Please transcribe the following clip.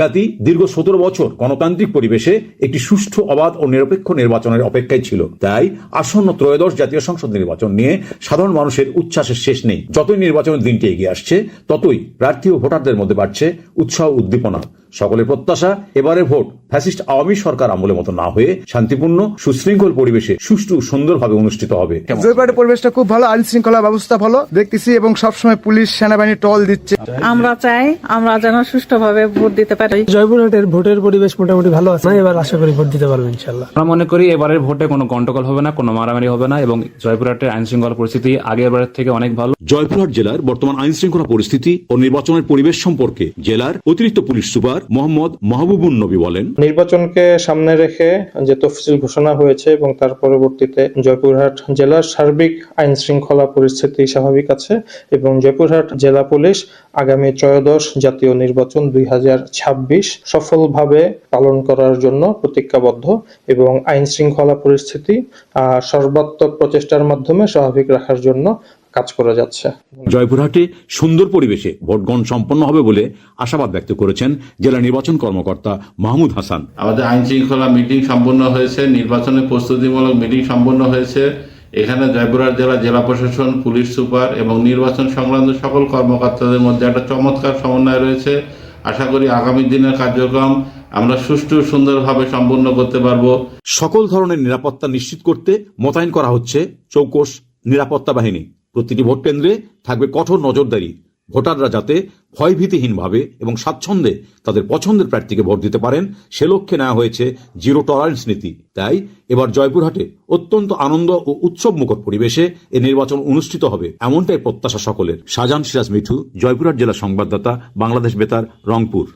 জাতি দীর্ঘ সতেরো বছর গণতান্ত্রিক পরিবেশে একটি সুষ্ঠু, অবাধ ও নিরপেক্ষ নির্বাচনের অপেক্ষায় ছিল। তাই আসন্ন ত্রয়োদশ জাতীয় সংসদ নির্বাচন নিয়ে সাধারণ মানুষের উচ্ছ্বাসের শেষ নেই। যতই নির্বাচনের দিনটি এগিয়ে আসছে, ততই প্রার্থী ও ভোটারদের মধ্যে বাড়ছে উৎসাহ উদ্দীপনা। সকলের প্রত্যাশা এবারে ভোট ফ্যাসিস্ট আওয়ামী সরকার আমলের মতো না হয়ে শান্তিপূর্ণ সুশৃঙ্খল পরিবেশে সুষ্ঠু সুন্দরভাবে অনুষ্ঠিত হবে। জয়পুরহাটের পরিবেশটা খুব ভালো আইন শৃঙ্খলা ব্যবস্থা ভালো। দেখতেছি এবং সবসময় পুলিশ সেনাবাহিনী টল দিচ্ছে। আমরা চাই আমরা যেন সুষ্ঠুভাবে ভোট দিতে পারি। জয়পুরহাটের ভোটের পরিবেশ মোটামুটি ভালো আছে। এবার আশা করি ভোট দিতে পারব ইনশাল্লাহ আমরা মনে করি এবারের ভোটে কোনো গন্ডগোল হবে না কোনো মারামারি হবে না এবং জয়পুরহাটের আইন শৃঙ্খলা পরিস্থিতি আগের বারের থেকে অনেক ভালো। জয়পুরহাট জেলার বর্তমান আইন শৃঙ্খলা পরিস্থিতি ও নির্বাচনের পরিবেশ সম্পর্কে জেলার অতিরিক্ত পুলিশ সুপার মোহাম্মদ মাহবুবুন নবী বলেন, নির্বাচনকে সামনে রেখে যে তফসিল ঘোষণা হয়েছে এবং তার পরবর্তীতে জয়পুরহাট জেলার সার্বিক আইন শৃঙ্খলা পরিস্থিতি স্বাভাবিক আছে এবং জয়পুরহাট জেলা পুলিশ আগামী ত্রয়োদশ জাতীয় নির্বাচন দুই হাজার ছাব্বিশ সফলভাবে পালন করার জন্য প্রতিজ্ঞাবদ্ধ এবং আইন শৃঙ্খলা পরিস্থিতি সর্বাত্মক প্রচেষ্টার মাধ্যমে স্বাভাবিক রাখার জন্য কাজ করে যাচ্ছে। জয়পুরহাটে সুন্দর পরিবেশে ভোট গ্রহণ সম্পন্ন হবে বলে আশাবাদ ব্যক্ত করেছেন জেলা নির্বাচন কর্মকর্তা মাহমুদ হাসান। আমাদের আইন শৃঙ্খলা মিটিং সম্পন্ন হয়েছে নির্বাচনের প্রস্তুতিমূলক মিটিং সম্পন্ন হয়েছে। এখানে জয়পুরহাট জেলা জেলা প্রশাসন পুলিশ সুপার এবং নির্বাচন সংক্রান্ত সকল কর্মকর্তাদের মধ্যে একটা চমৎকার সমন্বয় রয়েছে। আশা করি আগামী দিনের কার্যক্রম আমরা সুষ্ঠু সুন্দরভাবে সম্পন্ন করতে পারব। সকল ধরনের নিরাপত্তা নিশ্চিত করতে মোতায়েন করা হচ্ছে চৌকস নিরাপত্তা বাহিনী। প্রতিটি ভোট কেন্দ্রে থাকবে কঠোর নজরদারি। ভোটাররা যাতে ভয়ভীতিহীনভাবে এবং স্বাচ্ছন্দ্যে তাদের পছন্দের প্রার্থীকে ভোট দিতে পারেন, সে লক্ষ্যে নেওয়া হয়েছে জিরো টলারেন্স নীতি। তাই এবার জয়পুরহাটে অত্যন্ত আনন্দ ও উৎসব মুখর পরিবেশে এ নির্বাচন অনুষ্ঠিত হবে, এমনটাই প্রত্যাশা সকলের। শাহজাহান সিরাজ মিঠু, জয়পুরহাট জেলা সংবাদদাতা, বাংলাদেশ বেতার, রংপুর।